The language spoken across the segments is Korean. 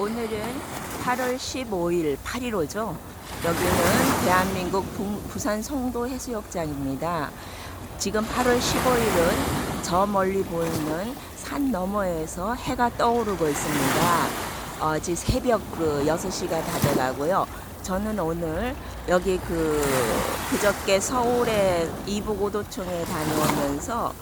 오늘은 8월 15일 8.15죠. 여기는 대한민국 부, 부산 송도 해수욕장입니다. 지금 8월 15일은 저 멀리 보이는 산 너머에서 해가 떠오르고 있습니다. 어, 지금 새벽 그 6시가 다 돼가고요. 저는 오늘 여기 그 그저께 서울의 이북오도청에 다녀오면서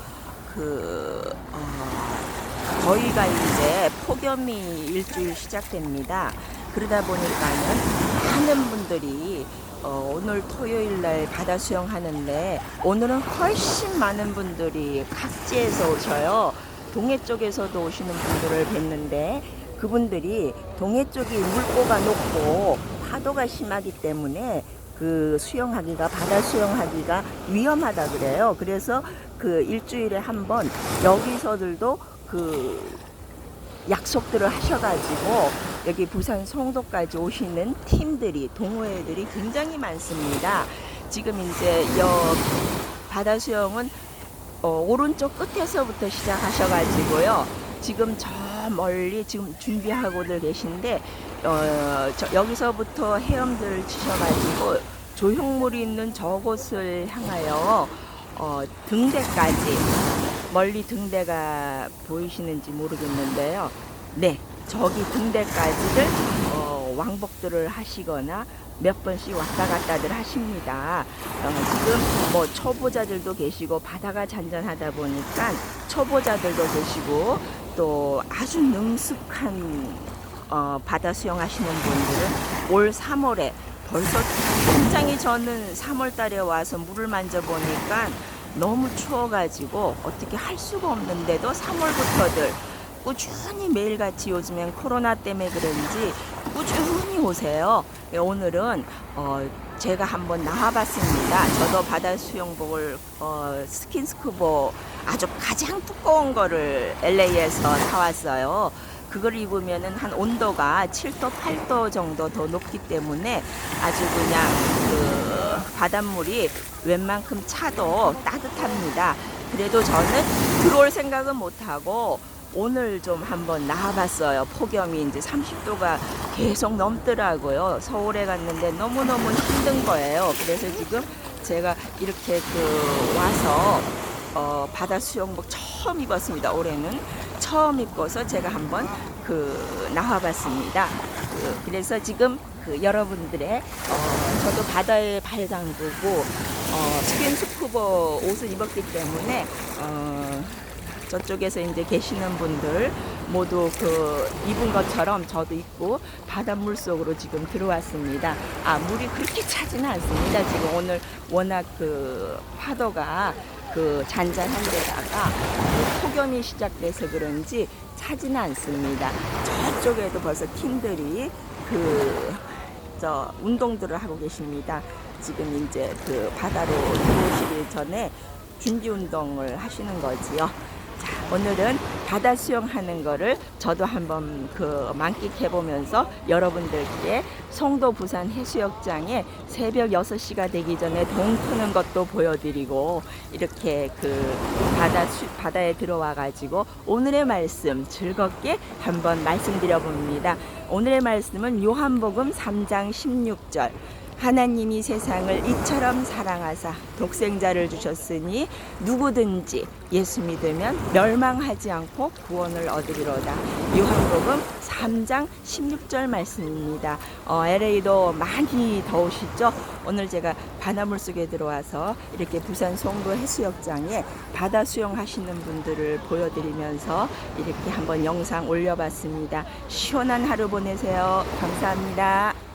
그 어, 저희가 이제 폭염이 일주일 시작됩니다. 그러다 보니까는 많은 분들이 어, 오늘 토요일 날 바다 수영하는데 오늘은 훨씬 많은 분들이 각지에서 오셔요. 동해 쪽에서도 오시는 분들을 뵀는데 그분들이 동해 쪽이 물고가 높고 파도가 심하기 때문에 그 수영하기가 바다 수영하기가 위험하다 그래요. 그래서 그 일주일에 한 번 여기서들도 그 약속들을 하셔가지고 여기 부산 송도까지 오시는 팀들이 동호회들이 굉장히 많습니다. 지금 이제 여 바다 수영은 어, 오른쪽 끝에서부터 시작하셔가지고요. 지금 저 멀리 지금 준비하고들 계신데 어, 저, 여기서부터 헤엄들을 치셔가지고 조형물이 있는 저곳을 향하여 어, 등대까지 멀리 등대가 보이시는지 모르겠는데요. 네, 저기 등대까지를 어, 왕복들을 하시거나 몇 번씩 왔다 갔다들 하십니다. 어, 지금 뭐 초보자들도 계시고 바다가 잔잔하다 보니까 초보자들도 계시고 또 아주 능숙한 어, 바다 수영하시는 분들은 올 3월에 벌써 굉장히 저는 3월 달에 와서 물을 만져보니까 너무 추워가지고 어떻게 할 수가 없는데도 3월부터들 꾸준히 매일같이 요즘엔 코로나 때문에 그런지 꾸준히 오세요. 예, 오늘은 어, 제가 한번 나와봤습니다. 저도 바다 수영복을 어, 스킨스쿠버 아주 가장 두꺼운 거를 LA에서 사왔어요. 그걸 입으면은 한 온도가 7도, 8도 정도 더 높기 때문에 아주 그냥 그 바닷물이 웬만큼 차도 따뜻합니다. 그래도 저는 들어올 생각은 못하고 오늘 좀 한번 나와봤어요. 폭염이 이제 30도가 계속 넘더라고요. 서울에 갔는데 너무너무 힘든 거예요. 그래서 지금 제가 이렇게 그 와서 어, 바다 수영복 처음 입었습니다. 올해는 처음 입고서 제가 한번 그 나와봤습니다. 그, 그래서 지금 그 여러분들의 어, 저도 바다에 발 담그고 어, 스킨 스쿠버 옷을 입었기 때문에 어, 저쪽에서 이제 계시는 분들 모두 그 입은 것처럼 저도 입고 바닷물 속으로 지금 들어왔습니다. 아 물이 그렇게 차지는 않습니다. 지금 오늘 워낙 그 파도가 그 잔잔한 데다가 그 폭염이 시작돼서 그런지 차지는 않습니다. 저쪽에도 벌써 팀들이 그 저 운동들을 하고 계십니다. 지금 이제 그 바다로 들어오시기 전에 준비 운동을 하시는 거지요. 자, 오늘은 바다 수영하는 거를 저도 한번 그 만끽해 보면서 여러분들께 송도 부산 해수욕장에 새벽 6시가 되기 전에 동 트는 것도 보여드리고 이렇게 그 바다 수, 바다에 들어와 가지고 오늘의 말씀 즐겁게 한번 말씀드려 봅니다. 오늘의 말씀은 요한복음 3장 16절 하나님이 세상을 이처럼 사랑하사 독생자를 주셨으니 누구든지 예수 믿으면 멸망하지 않고 구원을 얻으리로다. 요한복음 3장 16절 말씀입니다. 어, LA도 많이 더우시죠? 오늘 제가 바닷물 속에 들어와서 이렇게 부산 송도 해수욕장에 바다 수영하시는 분들을 보여드리면서 이렇게 한번 영상 올려봤습니다. 시원한 하루 보내세요. 감사합니다.